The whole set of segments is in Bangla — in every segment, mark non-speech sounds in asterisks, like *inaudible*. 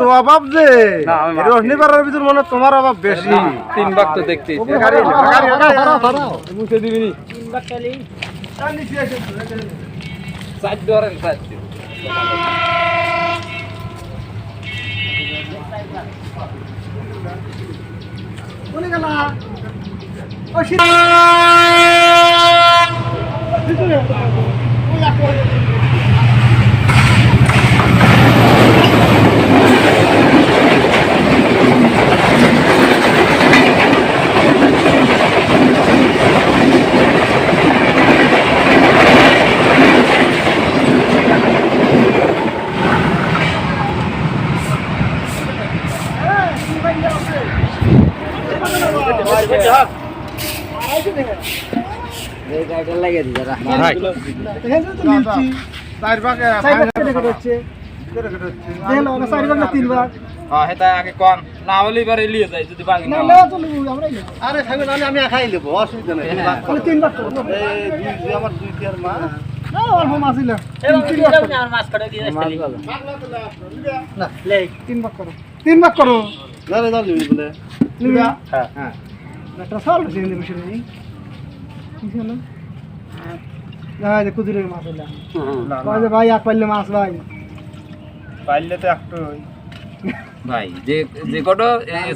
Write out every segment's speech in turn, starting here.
তো অভাব যে? না, আমি মাছ রোশনি পাড়ার ভিতর মনে তোমার অভাব বেশি। তিন ভাগ তো দেখতেই। গাড়ি গাড়ি গাড়ি মুছে দিবি নি চার চার না চার না তিন ভাগ হ্যাঁ না না না না হয়। আমি একাই নেব অসুবিধা নেই তিন ভাগ করো এই দুই আমার দুই টিয়ার মা না অল্প মাছ ছিল তিন ভাগ করো না তিন ভাগ করো তিন ভাগ করো না রে দাও বলে নিবি হ্যাঁ হ্যাঁ একটা সাল বেশি হিন্দি বেশি নেই কি ছিল না যে কুদুরের মাছ ভাই এক পাইলে মাছ ভাই। পাইলে তো একটু ভাই যে যে কটো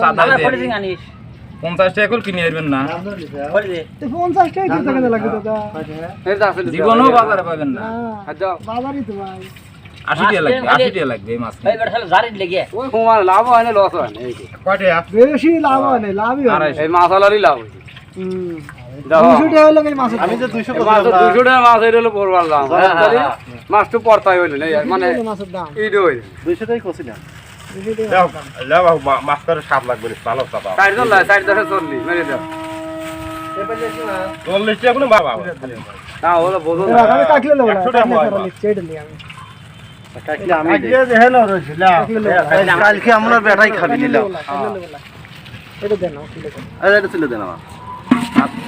সাদা পঞ্চাশ টাকা করে কিনে আসবেন না। তো পঞ্চাশ টাকা টাকা লাগবে দাদা জীবনেও বাজারে পাবেন না। না বাজারই তো ভাই। আশি টাকা লাগবে আশি টাকা লাগবে এই মাছ কিনতে। লাভ হয় না লাভই হয় না। হলে এই মাছ আমি যে দুইশো মাছ টাকা মাছ এটা হলো পড়বার দাম। মাছটা পড়তাই হইল না মানে ইট হইল দুইশো টাকাই করছিলাম মাছ করে সাপ লাগবে ভালো চাপা ষাট জন দশে চল্লিশ মেরে দাও। চল্লিশ টাকা কোনো বাবা না ওরা বোঝো এবার আমি কাটলে নেব না একশো টাকা কাটলে পাওয়া করা লিখছি, এইটা নিয়ে আমি। কাকলে আমি দেই। কাটলে নেব না। কালকে আমরা বেটাই খাবি নিলাম। এটা দেন এটা ছিল দেন আমার। আপনি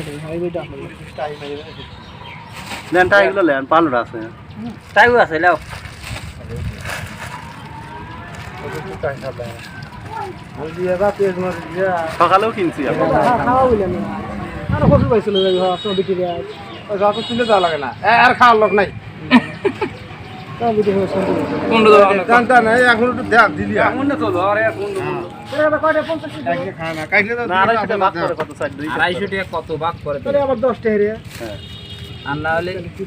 দেন, হ্যাঁ, আপনি দেন। লেনটা এগুলো লেন পালোটা আছে। সকালেও কিনছি আমরা খা- খাওয়া বললেন না। কচু পাইছিল হ্যাঁ, বিক্রি হয়। আর খাওয়ার লোক নাই। *laughs* এখন একটু দেখ দিলি না চলো আর। আড়াইশো টাকা কত ভাগ করে আবার দশ টাকা। হ্যাঁ। আর না হলে কি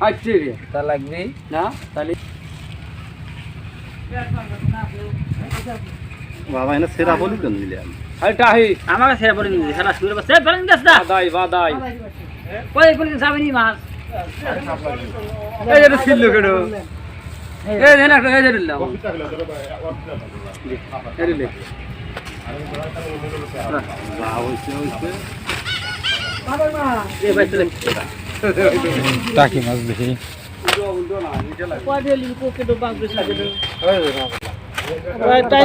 আচ্ছা তা? লাগবে? না তাহলে বাবা এনে সেরা বলি কেন দিলে আমি আরে টাহি। আমার সেরা গেছ না বাদাই বাদাই। কই কোন যাবে মাছ? এই যে ছিল এই না এই দিলাম এই টাকি মাছ দেখি। কয়টা লিবি কোকে তো বাং করে সাজে ভাই। তাই